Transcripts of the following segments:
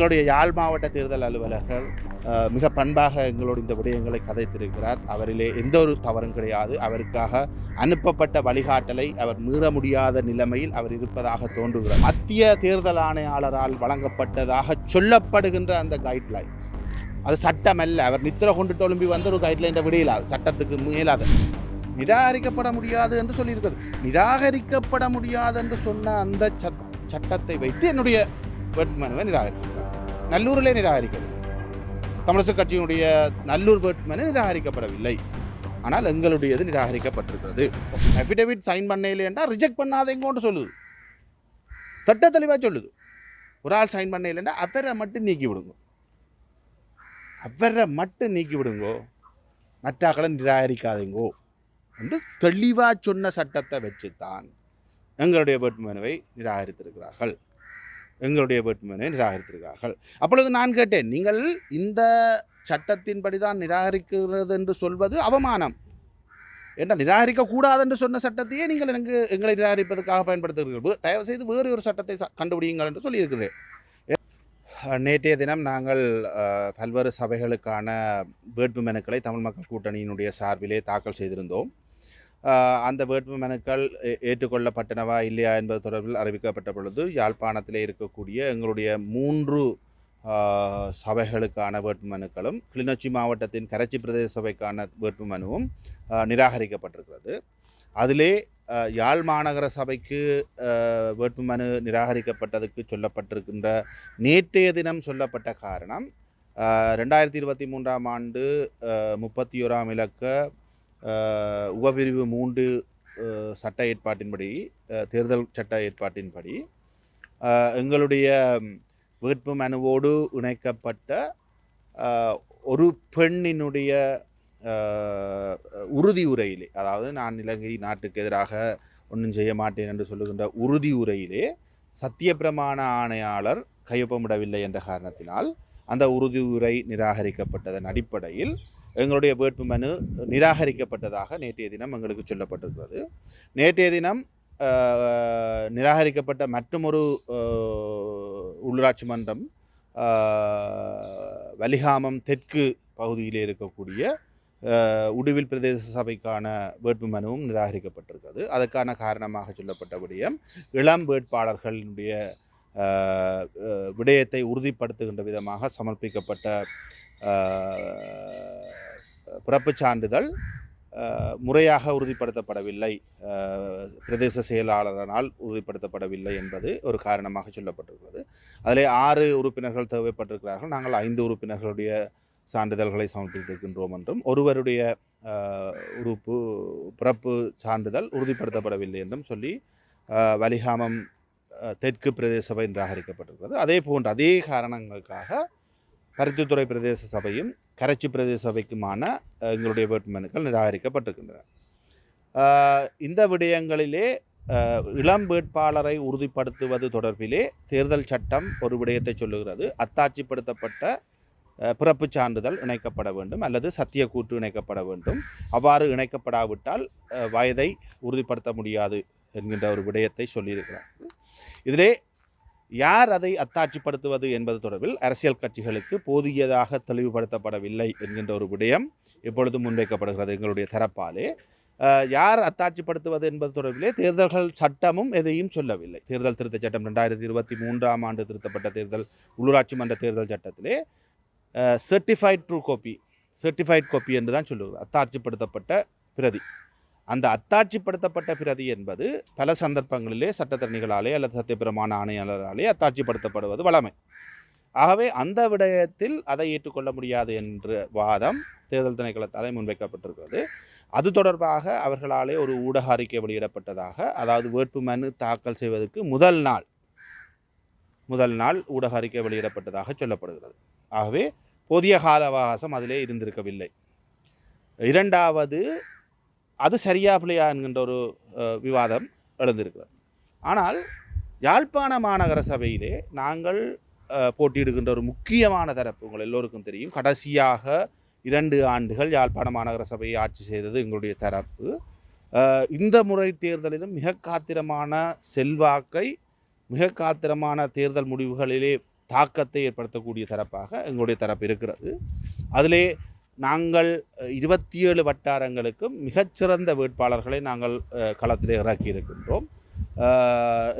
எங்களுடைய யாழ் மாவட்ட தேர்தல் அலுவலர்கள் மிக பண்பாக எங்களோட இந்த விடயங்களை கதைத்திருக்கிறார். அவரிலே எந்த ஒரு தவறும் கிடையாது. அவருக்காக அனுப்பப்பட்ட வழிகாட்டலை அவர் மீற முடியாத நிலைமையில் அவர் இருப்பதாக தோன்றுகிறார் மத்திய தேர்தல் ஆணையாளரால் வழங்கப்பட்டதாக சொல்லப்படுகின்ற அந்த கைட்லைன்ஸ் அது சட்டம் அல்ல அவர் நித்திர கொண்டு தொழும்பி வந்து ஒரு கைட்லைனை விடையிலாது சட்டத்துக்கு மேலாத நிராகரிக்கப்பட முடியாது என்று சொல்லியிருக்கிறது. நிராகரிக்கப்பட முடியாது என்று சொன்ன அந்த சட்- சட்டத்தை வைத்து என்னுடைய வேட்புமனுவை நிராகரிக்கும் நல்லூரிலே நிராகரிக்கவில்லை தமிழரசு கட்சியினுடைய நல்லூர் வேட்புமனு நிராகரிக்கப்படவில்லை. ஆனால் எங்களுடையது நிராகரிக்கப்பட்டிருக்கிறது. அஃபிடேவிட் சைன் பண்ண என்றால் ரிஜெக்ட் பண்ணாதேங்கோன்னு சொல்லுது. தட்ட தெளிவாக சொல்லுது. ஒரு ஆள் சைன் பண்ணலைன்னா அவரை மட்டும் நீக்கி விடுங்க. அவரை மட்டும் நீக்கி விடுங்கோ. மற்றாக்களை நிராகரிக்காதீங்கோ. என்று தெளிவாக சொன்ன சட்டத்தை வச்சுத்தான் எங்களுடைய வேட்புமனுவை நிராகரித்திருக்கிறார்கள். எங்களுடைய வேட்புமனை நிராகரித்திருக்கார்கள் அப்பொழுது நான் கேட்டேன் நீங்கள் இந்த சட்டத்தின்படி தான் நிராகரிக்கிறது என்று சொல்வது அவமானம். என்ன நிராகரிக்கக்கூடாது என்று சொன்ன சட்டத்தையே நீங்கள் எனக்கு எங்களை நிராகரிப்பதற்காக பயன்படுத்துகிறீர்கள். தயவு செய்து வேறு ஒரு சட்டத்தை ச- கண்டுபிடியுங்கள் என்று சொல்லியிருக்கிறேன். நேற்றைய தினம் நாங்கள் பல்வேறு சபைகளுக்கான வேட்பு மனுக்களை தமிழ் மக்கள் கூட்டணியினுடைய சார்பிலே தாக்கல் செய்திருந்தோம். அந்த வேட்பு மனுக்கள் ஏற்றுக்கொள்ளப்பட்டனவா இல்லையா என்பது தொடர்பில் அறிவிக்கப்பட்ட பொழுது யாழ்ப்பாணத்தில் இருக்கக்கூடிய எங்களுடைய மூன்று சபைகளுக்கான வேட்பு மனுக்களும் கிளிநொச்சி மாவட்டத்தின் கரைச்சி பிரதேச சபைக்கான வேட்பு மனுவும் நிராகரிக்கப்பட்டிருக்கிறது. அதிலே யாழ் மாநகர சபைக்கு வேட்பு வேட்புமனு நிராகரிக்கப்பட்டதுக்கு சொல்லப்பட்டிருக்கின்ற நேற்றைய தினம் சொல்லப்பட்ட காரணம் ரெண்டாயிரத்தி இருபத்தி மூன்றாம் ஆண்டு முப்பத்தி ஓராம் இலக்க உபபிரிவு மூன்று சட்ட ஏற்பாட்டின்படி தேர்தல் சட்ட ஏற்பாட்டின்படி எங்களுடைய வேட்பு மனுவோடு இணைக்கப்பட்ட ஒரு பெண்ணினுடைய உறுதி உரையிலே அதாவது நான் இலங்கை நாட்டுக்கு எதிராக ஒன்றும் செய்ய மாட்டேன் என்று சொல்லுகின்ற உறுதி உரையிலே சத்தியப்பிரமாண ஆணையாளர் கையொப்பமிடவில்லை என்ற காரணத்தினால் அந்த உறுதி உரை நிராகரிக்கப்பட்டதன் அடிப்படையில் எங்களுடைய வேட்பு மனு நிராகரிக்கப்பட்டதாக நேற்றைய தினம் எங்களுக்கு சொல்லப்பட்டிருக்கிறது. நேற்றைய தினம் நிராகரிக்கப்பட்ட மற்றொரு உள்ளூராட்சி மன்றம் வலிகாமம் தெற்கு பகுதியில் இருக்கக்கூடிய உடுவில் பிரதேச சபைக்கான வேட்பு மனுவும் நிராகரிக்கப்பட்டிருக்கிறது. அதற்கான காரணமாக சொல்லப்பட்ட விடயம் இளம் வேட்பாளர்களுடைய விடயத்தை உறுதிப்படுத்துகின்ற விதமாக சமர்ப்பிக்கப்பட்ட பிறப்புச் சான்றிதழ் முறையாக உறுதிப்படுத்தப்படவில்லை. பிரதேச செயலாளரனால் உறுதிப்படுத்தப்படவில்லை என்பது ஒரு காரணமாக சொல்லப்பட்டிருக்கிறது. அதிலே ஆறு உறுப்பினர்கள் தேவைப்பட்டிருக்கிறார்கள். நாங்கள் ஐந்து உறுப்பினர்களுடைய சான்றிதழ்களை சமர்ப்பித்திருக்கின்றோம் என்றும் ஒருவருடைய உறுப்பு பிறப்பு சான்றிதழ் உறுதிப்படுத்தப்படவில்லை என்றும் சொல்லி வலிகாமம் தெற்கு பிரதேச சபை நிராகரிக்கப்பட்டிருக்கிறது. அதே போன்ற அதே காரணங்களுக்காக பருத்தித்துறை பிரதேச சபையும் கரைச்சி பிரதேச சபைக்குமான எங்களுடைய வேட்புமனுக்கள் நிராகரிக்கப்பட்டிருக்கின்றன. இந்த விடயங்களிலே இளம் வேட்பாளரை உறுதிப்படுத்துவது தொடர்பிலே தேர்தல் சட்டம் ஒரு விடயத்தை சொல்லுகிறது. அத்தாட்சிப்படுத்தப்பட்ட பிறப்பு பிறப்புச் சான்றிதழ் இணைக்கப்பட வேண்டும் அல்லது சத்திய கூற்று இணைக்கப்பட வேண்டும். அவ்வாறு இணைக்கப்படாவிட்டால் வயதை உறுதிப்படுத்த முடியாது என்கின்ற ஒரு விடயத்தை சொல்லியிருக்கிறார் இதிலே யார் அதை அத்தாட்சிப்படுத்துவது என்பது தொடர்பில் அரசியல் கட்சிகளுக்கு போதியதாக தெளிவுபடுத்தப்படவில்லை என்கின்ற ஒரு விடயம் இப்பொழுது முன்வைக்கப்படுகிறது எங்களுடைய தரப்பாலே. யார் அத்தாட்சிப்படுத்துவது என்பது தொடர்பிலே தேர்தல்கள் சட்டமும் எதையும் சொல்லவில்லை. தேர்தல் திருத்தச் சட்டம் ரெண்டாயிரத்தி இருபத்தி மூன்றாம் ஆண்டு திருத்தப்பட்ட தேர்தல் உள்ளூராட்சி மன்ற தேர்தல் சட்டத்திலே certified true copy certified copy என்று தான் சொல்லுவது அத்தாட்சிப்படுத்தப்பட்ட பிரதி. அந்த அத்தாட்சிப்படுத்தப்பட்ட பிரதி என்பது பல சந்தர்ப்பங்களிலே சட்டத்தரணிகளாலே அல்லது சத்தியபிரமான ஆணையாளராலே அத்தாட்சிப்படுத்தப்படுவது வழமை. ஆகவே அந்த விடயத்தில் அதை ஏற்றுக்கொள்ள முடியாது என்ற வாதம் தேர்தல் திணைக்களத்தாலே முன்வைக்கப்பட்டிருக்கிறது. அது தொடர்பாக அவர்களாலே ஒரு ஊடக அறிக்கை வெளியிடப்பட்டதாக அதாவது வேட்புமனு தாக்கல் செய்வதற்கு முதல் நாள் முதல் நாள் ஊடக அறிக்கை வெளியிடப்பட்டதாக சொல்லப்படுகிறது. ஆகவே புதிய கால அவகாசம் அதிலே இருந்திருக்கவில்லை. இரண்டாவது அது சரியா என்கின்ற ஒரு விவாதம் எழுந்திருக்கிறது. ஆனால் யாழ்ப்பாண மாநகர சபையிலே நாங்கள் போட்டியிடுகின்ற ஒரு முக்கியமான தரப்பு உங்கள் எல்லோருக்கும் தெரியும். கடைசியாக இரண்டு ஆண்டுகள் யாழ்ப்பாண மாநகர சபையை ஆட்சி செய்தது எங்களுடைய தரப்பு. இந்த முறை தேர்தலிலும் மிக காத்திரமான செல்வாக்கை மிக காத்திரமான தேர்தல் முடிவுகளிலே தாக்கத்தை ஏற்படுத்தக்கூடிய தரப்பாக எங்களுடைய தரப்பு இருக்கிறது. அதிலே நாங்கள் இருபத்தி ஏழு வட்டாரங்களுக்கும் மிகச்சிறந்த வேட்பாளர்களை நாங்கள் களத்தில் இறக்கி இருக்கின்றோம்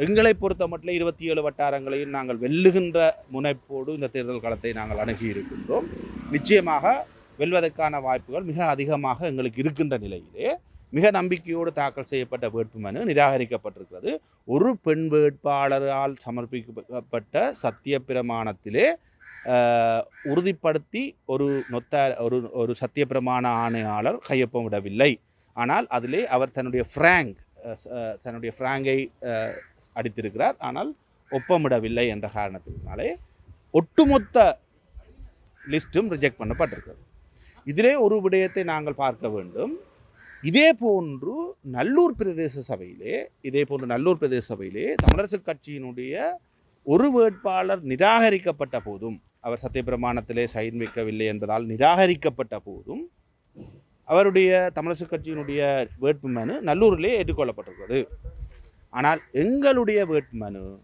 எங்களை பொறுத்த மட்டும் இருபத்தி ஏழு வட்டாரங்களையும் நாங்கள் வெல்லுகின்ற முனைப்போடு இந்த தேர்தல் களத்தை நாங்கள் அணுகி இருக்கின்றோம் நிச்சயமாக வெல்வதற்கான வாய்ப்புகள் மிக அதிகமாக எங்களுக்கு இருக்கின்ற நிலையிலே மிக நம்பிக்கையோடு தாக்கல் செய்யப்பட்ட வேட்புமனு நிராகரிக்கப்பட்டிருக்கிறது. ஒரு பெண் வேட்பாளரால் சமர்ப்பிக்கப்பட்ட சத்திய பிரமாணத்திலே உறுதிப்படுத்தி ஒரு நொத்த ஒரு ஒரு சத்தியப்பிரமாண ஆணையாளர் கையொப்பமிடவில்லை ஆனால் அதிலே அவர் தன்னுடைய ஃப்ராங்க் தன்னுடைய ஃப்ராங்கை அடித்திருக்கிறார். ஆனால் ஒப்பமிடவில்லை என்ற காரணத்தினாலே ஒட்டுமொத்த லிஸ்ட்டும் ரிஜெக்ட் பண்ணப்பட்டிருக்கிறது. இதிலே ஒரு விடயத்தை நாங்கள் பார்க்க வேண்டும். இதே போன்று நல்லூர் பிரதேச சபையிலே இதே போன்று நல்லூர் பிரதேச சபையிலே தமிழரசு கட்சியினுடைய ஒரு வேட்பாளர் நிராகரிக்கப்பட்ட போதும் அவர் சத்தியபிரமாணத்திலே சைன் வைக்கவில்லை என்பதால் நிராகரிக்கப்பட்ட போதும் அவருடைய தமிழரசு கட்சியினுடைய வேட்புமனு நல்லூரிலே ஏற்றுக்கொள்ளப்பட்டிருக்கிறது. ஆனால் எங்களுடைய வேட்புமனு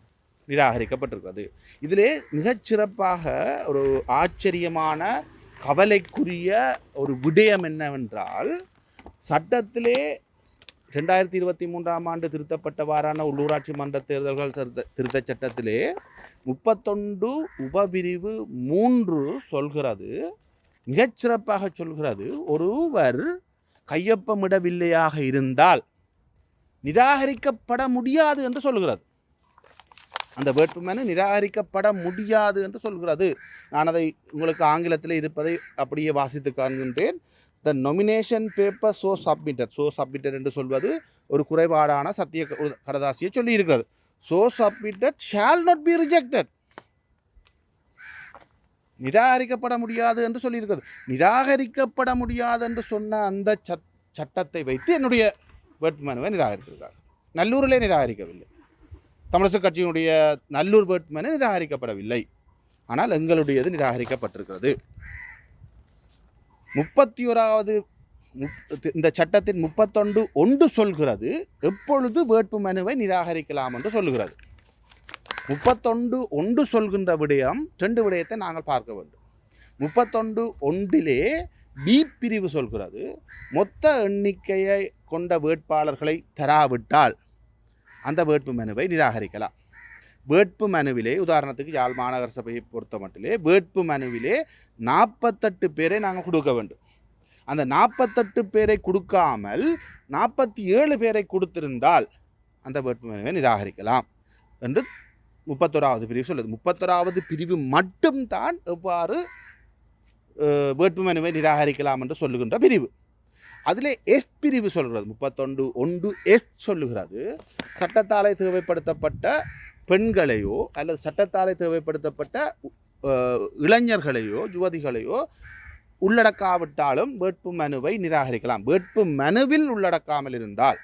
நிராகரிக்கப்பட்டிருக்கிறது. இதிலே மிகச்சிறப்பாக ஒரு ஆச்சரியமான கவலைக்குரிய ஒரு விடயம் என்னவென்றால் சட்டத்திலே ரெண்டாயிரத்தி இருபத்தி மூன்றாம் ஆண்டு திருத்தப்பட்டவாறான உள்ளூராட்சி மன்ற தேர்தல்கள் திருத்த திருத்தச் சட்டத்திலே முப்பத்தொண்டு உபபிரிவு மூன்று சொல்கிறது. மிகச்சிறப்பாக சொல்கிறது. ஒருவர் கையொப்பமிடவில்லையாக இருந்தால் நிராகரிக்கப்பட முடியாது என்று சொல்கிறது. அந்த வேட்புமனு நிராகரிக்கப்பட முடியாது என்று சொல்கிறது. நான் அதை உங்களுக்கு ஆங்கிலத்தில் இருப்பதை அப்படியே வாசித்து காண்கின்றேன். The nomination paper so submitted so submitter என்று சொல்வது ஒரு குறைபாடான சத்திய கடதாசியை சொல்லி இருக்கிறது so submitted shall not be rejected நிராகரிக்கப்பட முடியாது என்று சொல்லியிருக்கிறது. நிராகரிக்கப்பட முடியாது என்று சொன்ன அந்த சட் சட்டத்தை வைத்து என்னுடைய வேட்புமனுவை நிராகரித்திருக்கார் நல்லூரிலே நிராகரிக்கவில்லை. தமிழரசு கட்சியினுடைய நல்லூர் வேட்புமனு நிராகரிக்கப்படவில்லை. ஆனால் எங்களுடையது நிராகரிக்கப்பட்டிருக்கிறது. முப்பத்தி ஓராவது இந்த சட்டத்தின் முப்பத்தொன்று ஒன்று சொல்கிறது எப்பொழுது வேட்பு மனுவை நிராகரிக்கலாம் என்று சொல்கிறது முப்பத்தொன்று ஒன்று சொல்கின்ற விடயம் ரெண்டு விடயத்தை நாங்கள் பார்க்க வேண்டும். முப்பத்தொன்று ஒன்றிலே பி பிரிவு சொல்கிறது மொத்த எண்ணிக்கையை கொண்ட வேட்பாளர்களை தராவிட்டால் அந்த வேட்பு மனுவை நிராகரிக்கலாம். வேட்பு மனுவிலே உதாரணத்துக்கு யாழ் மாநகர சபையை பொறுத்த மட்டிலே வேட்பு மனுவிலே நாற்பத்தெட்டு பேரை நாங்கள் கொடுக்க வேண்டும். அந்த நாற்பத்தெட்டு பேரை கொடுக்காமல் நாற்பத்தி ஏழு பேரை கொடுத்திருந்தால் அந்த வேட்பு மனுவை நிராகரிக்கலாம் என்று முப்பத்தொராவது பிரிவு சொல்லுது. முப்பத்தொராவது பிரிவு மட்டும்தான் எவ்வாறு வேட்பு மனுவை நிராகரிக்கலாம் என்று சொல்லுகின்ற பிரிவு. அதிலே எஃப் பிரிவு சொல்கிறது. முப்பத்தொண்டு ஒன்று எஃப் சொல்லுகிறது. சட்டத்தாலே தேவைப்படுத்தப்பட்ட பெண்களையோ அல்லது சட்டத்தாலே தேவைப்படுத்தப்பட்ட இளைஞர்களையோ யுவதிகளையோ உள்ளடக்காவிட்டாலும் வேட்பு மனுவை நிராகரிக்கலாம். வேட்பு மனுவில் உள்ளடக்காமல் இருந்தால்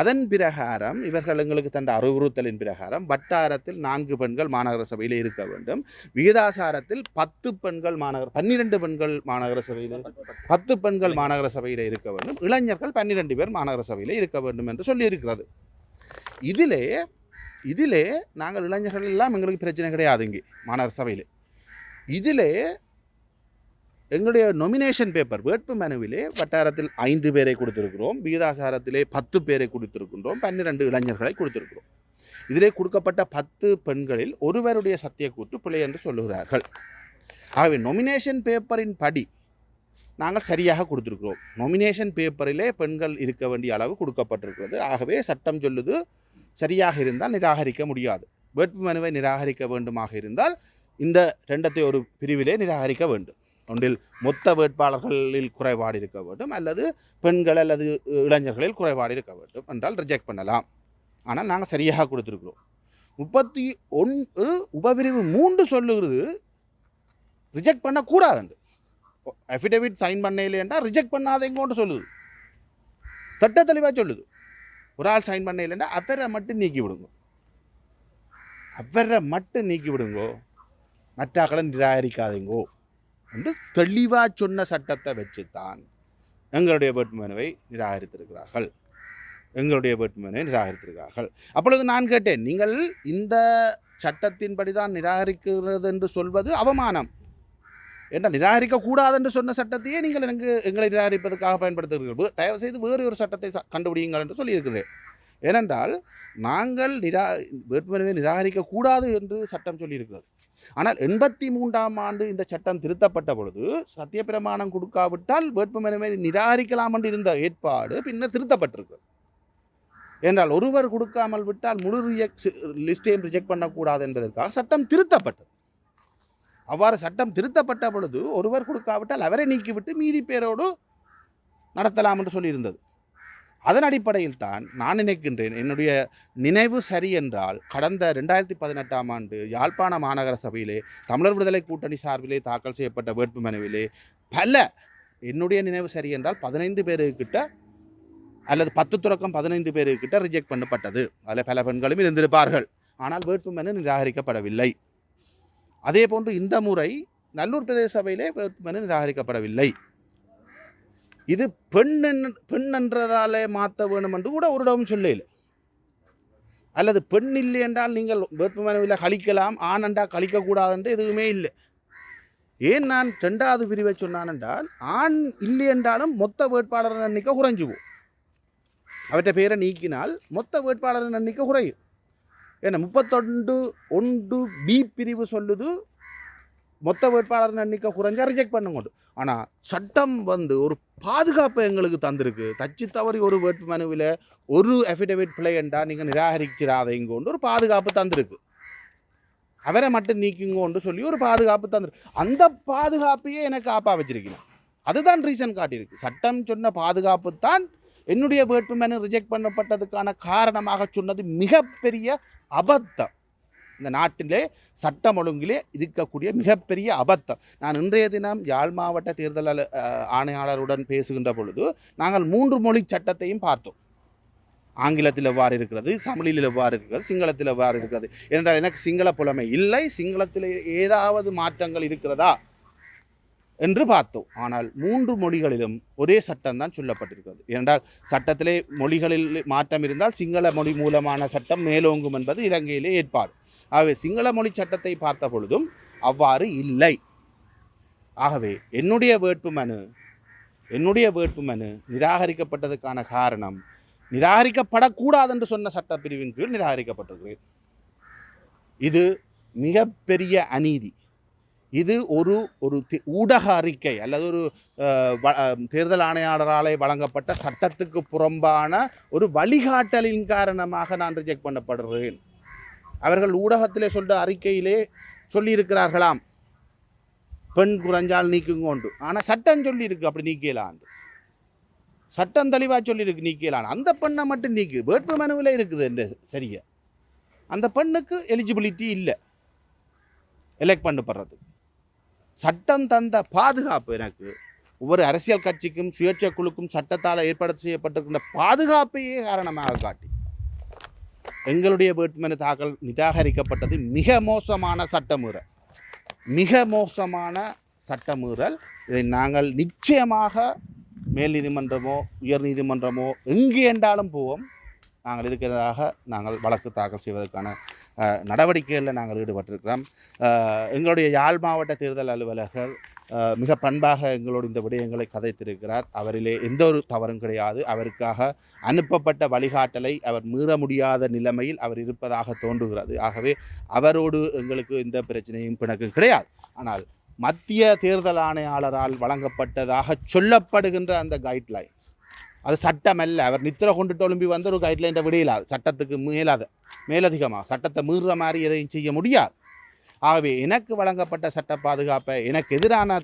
அதன் பிரகாரம் இவர்கள் எங்களுக்கு தந்த அறிவுறுத்தலின் பிரகாரம் வட்டாரத்தில் நான்கு பெண்கள் மாநகர சபையில் இருக்க வேண்டும். விகிதாசாரத்தில் பத்து பெண்கள் மாநகர பன்னிரெண்டு பெண்கள் மாநகர சபையில் பத்து பெண்கள் மாநகர சபையில் இருக்க வேண்டும். இளைஞர்கள் பன்னிரெண்டு பேர் மாநகர சபையில் இருக்க வேண்டும் என்று சொல்லியிருக்கிறது. இதிலே இதிலே நாங்கள் இளைஞர்கள் எல்லாம் எங்களுக்கு பிரச்சனை கிடையாது இங்கே மாணவர் சபையில் இதிலே எங்களுடைய நொமினேஷன் பேப்பர் வேட்பு மனுவிலே வட்டாரத்தில் ஐந்து பேரை கொடுத்துருக்கிறோம் விகிதாசாரத்திலே பத்து பேரை கொடுத்துருக்கின்றோம் பன்னிரண்டு இளைஞர்களை கொடுத்துருக்கிறோம் இதிலே கொடுக்கப்பட்ட பத்து பெண்களில் ஒருவருடைய சத்தியக்கூற்று பிழை என்று சொல்லுகிறார்கள் ஆகவே நொமினேஷன் பேப்பரின் படி நாங்கள் சரியாக கொடுத்துருக்கிறோம் நொமினேஷன் பேப்பரிலே பெண்கள் இருக்க வேண்டிய அளவு கொடுக்கப்பட்டிருக்கிறது ஆகவே சட்டம் சொல்லுது சரியாக இருந்தால் நிராகரிக்க முடியாது. வேட்பு மனுவை நிராகரிக்க வேண்டுமாக இருந்தால் இந்த ரெண்டத்தை ஒரு பிரிவிலே நிராகரிக்க வேண்டும். ஒன்றில் மொத்த வேட்பாளர்களில் குறைபாடு இருக்க வேண்டும். அல்லது பெண்கள் அல்லது இளைஞர்களில் குறைபாடு இருக்க வேண்டும் என்றால் ரிஜெக்ட் பண்ணலாம். ஆனால் நாங்கள் சரியாக கொடுத்துருக்குறோம். முப்பத்தி ஒன்று உபபிரிவு மூன்று சொல்லுகிறது. ரிஜெக்ட் பண்ணக்கூடாதுண்டு. அஃபிடேவிட் சைன் பண்ணல என்றால் ரிஜெக்ட் பண்ணாதேங்கோன்னு சொல்லுது. தட்ட தெளிவாக சொல்லுது. ஒரு ஆள் சைன் பண்ண இல்லைன்னா அவரை மட்டும் நீக்கி விடுங்க. அவரை மட்டும் நீக்கி விடுங்கோ. மற்றாக்களை நிராகரிக்காதீங்கோ. என்று தெளிவாக சொன்ன சட்டத்தை வச்சுத்தான் எங்களுடைய வேட்புமனுவை நிராகரித்திருக்கிறார்கள். எங்களுடைய வேட்புமனுவை நிராகரித்திருக்கிறார்கள். அப்பொழுது நான் கேட்டேன் நீங்கள் இந்த சட்டத்தின்படி தான் நிராகரிக்கிறது என்று சொல்வது அவமானம். என்ன நிராகரிக்க கூடாது என்று சொன்ன சட்டத்தையே நீங்கள் எனக்கு எங்களை நிராகரிப்பதற்காக பயன்படுத்துகிறீர்கள். தயவு செய்து வேறு ஒரு சட்டத்தை கண்டுபிடிங்கள் என்று சொல்லியிருக்கிறேன். ஏனென்றால் நாங்கள் நிரா வேட்புமனுவை நிராகரிக்க கூடாது என்று சட்டம் சொல்லியிருக்கிறது. ஆனால் எண்பத்தி மூன்றாம் ஆண்டு இந்த சட்டம் திருத்தப்பட்ட பொழுது சத்தியப்பிரமாணம் கொடுக்காவிட்டால் வேட்புமனுவை நிராகரிக்கலாம் என்று இருந்த ஏற்பாடு பின்னர் திருத்தப்பட்டிருக்கு. என்றால் ஒருவர் கொடுக்காமல் விட்டால் முழு ரிஜெக்ட் லிஸ்டையும் ரிஜெக்ட் பண்ணக்கூடாது என்பதற்காக சட்டம் திருத்தப்பட்டது. அவ்வாறு சட்டம் திருத்தப்பட்ட பொழுது ஒருவர் கொடுக்காவிட்டால் அவரை நீக்கிவிட்டு மீதி பேரோடு நடத்தலாம் என்று சொல்லியிருந்தது. அதன் அடிப்படையில் தான் நான் நினைக்கின்றேன் என்னுடைய நினைவு சரி என்றால் கடந்த ரெண்டாயிரத்தி பதினெட்டாம் ஆண்டு யாழ்ப்பாண மாநகர சபையிலே தமிழர் விடுதலை கூட்டணி சார்பிலே தாக்கல் செய்யப்பட்ட வேட்புமனுவிலே பல என்னுடைய நினைவு சரி என்றால் பதினைந்து பேருக்கிட்ட அல்லது பத்து தொடக்கம் பதினைந்து பேருக்கிட்ட ரிஜெக்ட் பண்ணப்பட்டது. அதில் பல பெண்களும் இருந்திருப்பார்கள். ஆனால் வேட்புமனு நிராகரிக்கப்படவில்லை. அதே போன்று இந்த முறை நல்லூர் பிரதேச சபையிலே வேட்புமனு நிராகரிக்கப்படவில்லை. இது பெண் பெண் என்றதாலே மாற்ற வேணும் என்று கூட ஒரு இடமும் சொல்லல. அல்லது பெண் இல்லை என்றால் நீங்கள் வேட்புமனுவில் கழிக்கலாம் ஆண் என்றால் கழிக்கக்கூடாது என்று எதுவுமே இல்லை. ஏன் நான் ரெண்டாவது பிரிவை சொன்னான் என்றால் ஆண் இல்லை என்றாலும் மொத்த வேட்பாளர் எண்ணிக்கை குறைஞ்சுவோம் அவற்றை பேரை நீக்கினால் மொத்த வேட்பாளர் எண்ணிக்கை குறையும். ஏன்னா முப்பத்தொண்டு ஒன்று பி பிரிவு சொல்லுது. மொத்த வேட்பாளர் எண்ணிக்கை குறைஞ்சா ரிஜெக்ட் பண்ணுங்க ஆனால் சட்டம் வந்து ஒரு பாதுகாப்பை எங்களுக்கு தந்திருக்கு. தச்சு தவறி ஒரு வேட்பு மனுவில் ஒரு அஃபிடவிட் பிளே என்றால் நீங்கள் நிராகரிக்கிறாதைங்கொண்டு ஒரு பாதுகாப்பு தந்திருக்கு. அவரை மட்டும் நீக்குங்கோன்னு சொல்லி ஒரு பாதுகாப்பு தந்துருக்கு. அந்த பாதுகாப்பையே எனக்கு ஆப்பா வச்சிருக்கலாம் அதுதான் ரீசன் காட்டியிருக்கு. சட்டம் சொன்ன பாதுகாப்பு தான் என்னுடைய வேட்புமனு ரிஜெக்ட் பண்ணப்பட்டதுக்கான காரணமாக சொன்னது மிகப்பெரிய அபத்தம். இந்த நாட்டிலே சட்டம் ஒழுங்கிலே இருக்கக்கூடிய மிகப்பெரிய அபத்தம். நான் இன்றைய தினம் யாழ் மாவட்ட தேர்தல் ஆணையாளருடன் பேசுகின்ற பொழுது நாங்கள் மூன்று மொழி சட்டத்தையும் பார்த்தோம். ஆங்கிலத்தில் எவ்வாறு இருக்கிறது தமிழில் எவ்வாறு இருக்கிறது சிங்களத்தில் எவ்வாறு இருக்கிறது? என்றால் எனக்கு சிங்கள புலமை இல்லை. சிங்களத்தில் ஏதாவது மாற்றங்கள் இருக்கிறதா? என்று பார்த்தோம். ஆனால் மூன்று மொழிகளிலும் ஒரே சட்டம் தான் சொல்லப்பட்டிருக்கிறது. ஏனென்றால் சட்டத்திலே மொழிகளில் மாற்றம் இருந்தால் சிங்கள மொழி மூலமான சட்டம் மேலோங்கும் என்பது இலங்கையிலே ஏற்பாடு. ஆகவே சிங்கள மொழி சட்டத்தை பார்த்த பொழுதும் அவ்வாறு இல்லை. ஆகவே என்னுடைய வேட்புமனு என்னுடைய வேட்புமனு நிராகரிக்கப்பட்டதுக்கான காரணம் நிராகரிக்கப்படக்கூடாது என்று சொன்ன சட்டப்பிரிவின் கீழ் நிராகரிக்கப்பட்டிருக்கிறேன் இது மிகப்பெரிய அநீதி. இது ஒரு ஒரு ஊடக அறிக்கை அல்லது ஒரு வ- தேர்தல் ஆணையாளராலே வழங்கப்பட்ட சட்டத்துக்கு புறம்பான ஒரு வழிகாட்டலின் காரணமாக நான் ரிஜெக்ட் பண்ணப்படுகிறேன் அவர்கள் ஊடகத்திலே சொல்ற அறிக்கையிலே சொல்லியிருக்கிறார்களாம். பெண் குறைஞ்சால் நீக்குங்கோண்டு ஆனால் சட்டம் சொல்லியிருக்கு அப்படி நீக்கலான் சட்டம் தெளிவாக சொல்லியிருக்கு நீக்கலான் அந்த பெண்ணை மட்டும் நீக்கு. வேட்பு மனுவில் இருக்குது என்று சரியா. அந்த பெண்ணுக்கு எலிஜிபிலிட்டி இல்லை. எலெக்ட் பண்ணப்படுறதுக்கு. சட்டம் தந்த பாதுகாப்பு எனக்கு. ஒவ்வொரு அரசியல் கட்சிக்கும் சுயேட்சை குழுக்கும் சட்டத்தால் ஏற்பாடு செய்யப்பட்டிருக்கின்ற பாதுகாப்பையே காரணமாக காட்டி. எங்களுடைய வேட்புமனு தாக்கல் நிராகரிக்கப்பட்டது மிக மோசமான சட்டமீறல். மிக மோசமான சட்டமீறல். இதை நாங்கள் நிச்சயமாக மேல் நீதிமன்றமோ உயர் நீதிமன்றமோ எங்கே என்றாலும் போவோம். நாங்கள் இதுக்கு எதிராக நாங்கள் வழக்கு தாக்கல் செய்வதற்கான நடவடிக்கைகளில் நாங்கள் ஈடுபட்டிருக்கிறோம். எங்களுடைய யாழ் மாவட்ட தேர்தல் அலுவலர்கள் மிக பண்பாக எங்களோடு இந்த விடயங்களை கதைத்திருக்கிறார். அவரிலே எந்த ஒரு தவறும் கிடையாது. அவருக்காக அனுப்பப்பட்ட வழிகாட்டலை அவர் மீற முடியாத நிலைமையில் அவர் இருப்பதாக தோன்றுகிறது. ஆகவே அவரோடு எங்களுக்கு எந்த பிரச்சனையும் பிணக்கும் கிடையாது. ஆனால் மத்திய தேர்தல் ஆணையாளரால் வழங்கப்பட்டதாக சொல்லப்படுகின்ற அந்த கைட்லைன்ஸ் அது சட்டம் அல்ல அவர் நித்திர கொண்டுட்டு ஒழும்பி வந்து ஒரு கைட்லைனை விடையிலாது சட்டத்துக்கு மேலாத மேலதிகமாக சட்டத்தை மீறுற மாதிரி எதையும் செய்ய முடியாது. ஆகவே எனக்கு வழங்கப்பட்ட சட்ட பாதுகாப்பை எனக்கு எதிரான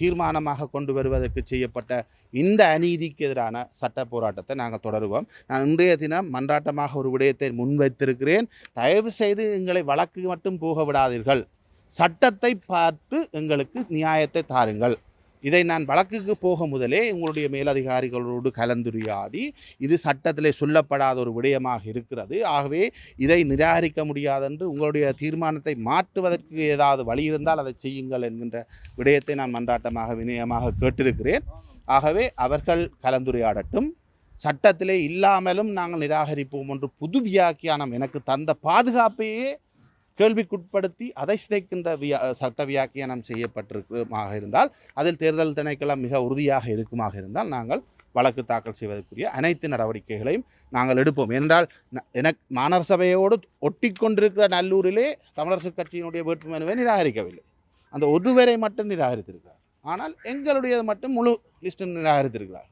தீர்மானமாக கொண்டு வருவதற்கு செய்யப்பட்ட இந்த அநீதிக்கு எதிரான சட்ட போராட்டத்தை நாங்கள் தொடருவோம். நான் இன்றைய தினம் மன்றாட்டமாக ஒரு விடயத்தை முன்வைத்திருக்கிறேன். தயவு செய்து எங்களை வழக்கு மட்டும் போக விடாதீர்கள் சட்டத்தை பார்த்து எங்களுக்கு நியாயத்தை தாருங்கள். இதை நான் வழக்குக்கு போக முதலே உங்களுடைய மேலதிகாரிகளோடு கலந்துரையாடி இது சட்டத்திலே சொல்லப்படாத ஒரு விடயமாக இருக்கிறது. ஆகவே இதை நிராகரிக்க முடியாதென்று உங்களுடைய தீர்மானத்தை மாற்றுவதற்கு ஏதாவது வழி இருந்தால் அதை செய்யுங்கள் என்கின்ற விடயத்தை நான் மன்றாட்டமாக வினயமாக கேட்டிருக்கிறேன். ஆகவே அவர்கள் கலந்துரையாடட்டும். சட்டத்திலே இல்லாமலும் நாங்கள் நிராகரிப்போம் என்று புது வியாக்கியானம் எனக்கு தந்த பாதுகாப்பையே கேள்விக்குட்படுத்தி அதை சிதைக்கின்ற வியா சட்ட வியாக்கியானம் செய்யப்பட்டிருக்குமாக இருந்தால் அதில் தேர்தல் திணைக்களம் மிக உறுதியாக இருக்குமாக இருந்தால் நாங்கள் வழக்கு தாக்கல் செய்வதற்குரிய அனைத்து நடவடிக்கைகளையும் நாங்கள் எடுப்போம். என்றால் எனக்கு மாநகர சபையோடு ஒட்டி கொண்டிருக்கிற நல்லூரிலே தமிழரசு கட்சியினுடைய வேட்புமனுவை நிராகரிக்கவில்லை. அந்த ஒருவரை மட்டும் நிராகரித்திருக்கிறார். ஆனால் எங்களுடையது மட்டும் முழு லிஸ்ட்டும் நிராகரித்திருக்கிறார்